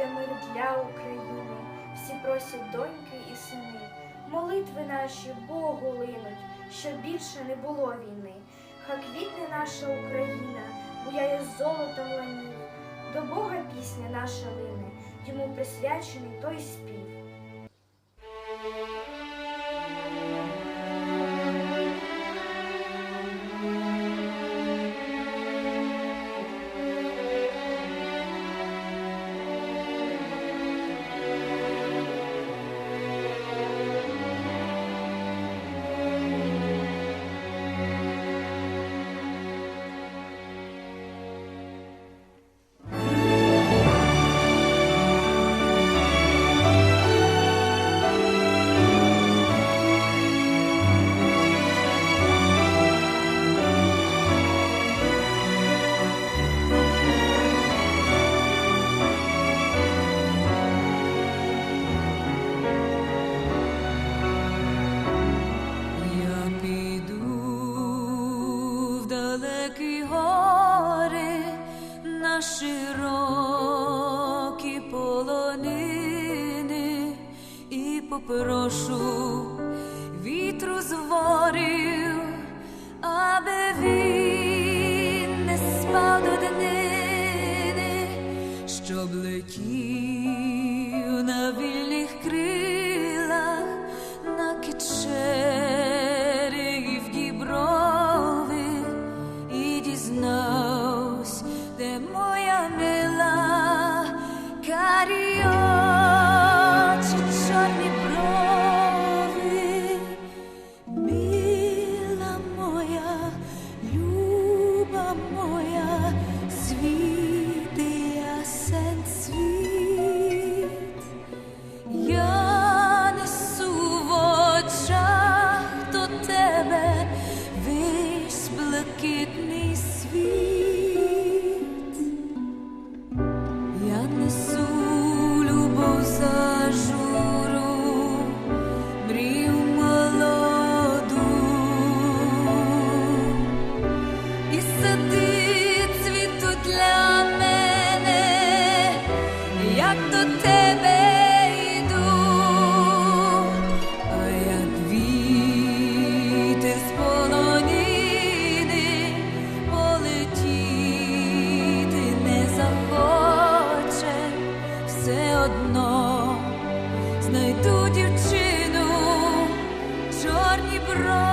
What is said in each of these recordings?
буде мир для України. Всі просять доньки і сини. Молитви наші Богу линуть, щоб більше не було війни. Хай квітне наша Україна, буяє золотом ланів. До Бога пісня наша лине, йому присвячений той спів. І до тебе йду, а як вітер з полетіти не захоче все одно, знайду дівчину, чорні брови.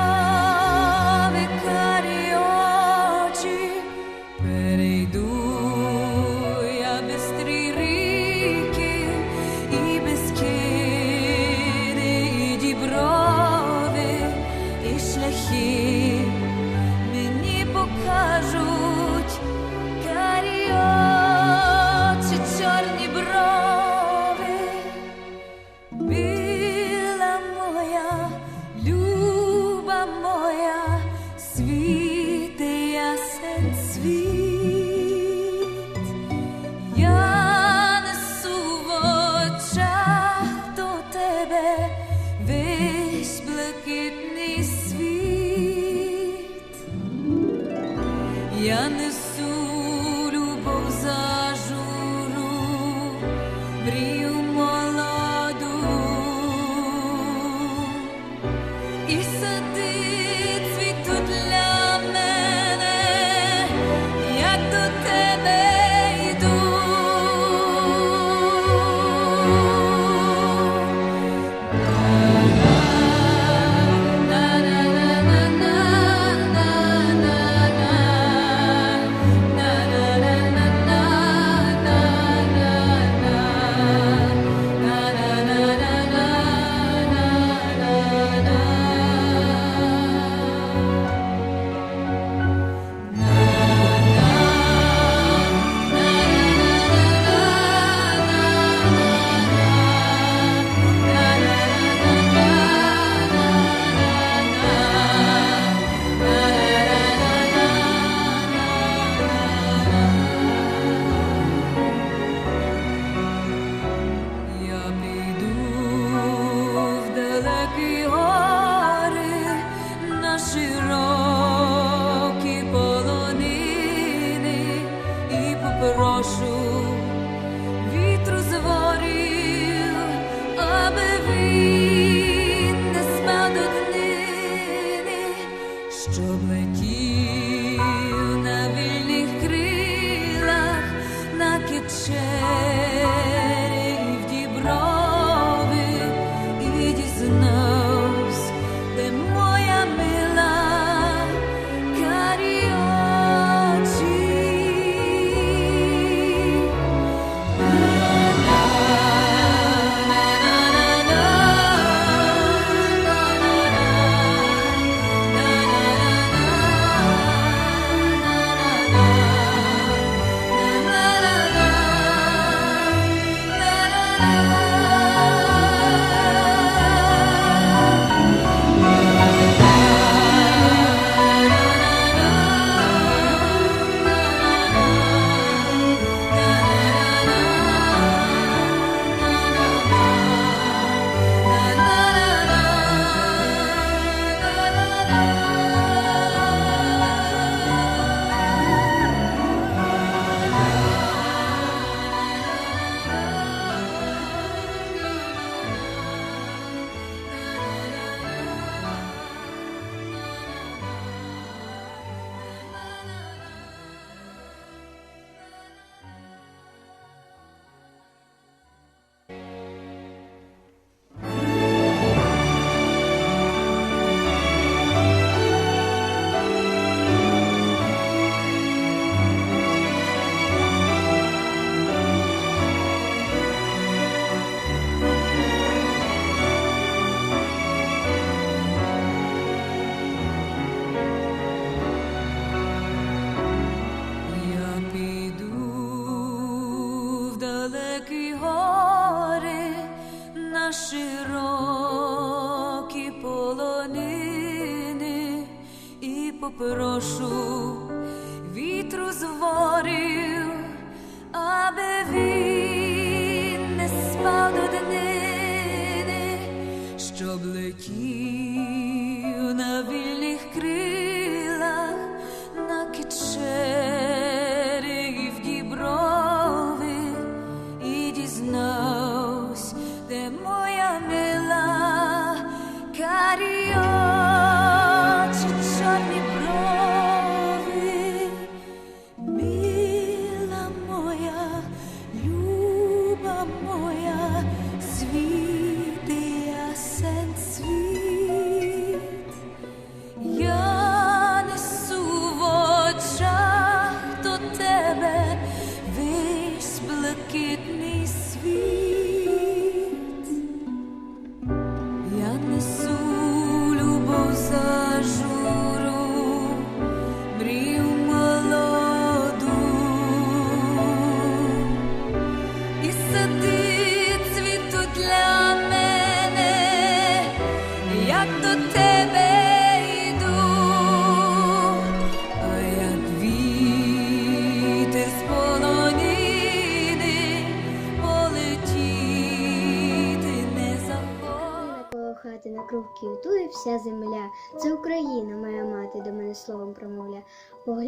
шляхи мені покажуть карі очі, брови, біла моя, люба моя світ. я несу любов за журу. Летів на вільних крилах, на кичері і любов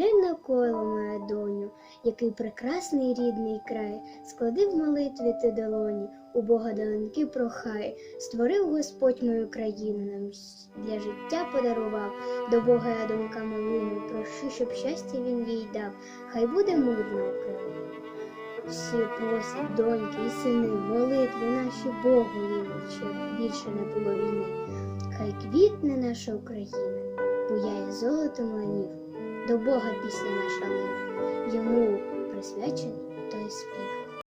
Поглянь на коло, моя доню, який прекрасний рідний край. Склади в молитві ти долоні, у Бога долоньки прохай. Створив Господь мою країну, нам для життя подарував. До Бога я думками лину, прошу, щоб щастя він їй дав. Хай буде мирна Україна. Всі просять доньки і сини, молитви наші Богу щоб більше не було війни. Хай квітне наша Україна, буяє золотом ланів, до Бога пісня наша лина, йому присвячений той спів.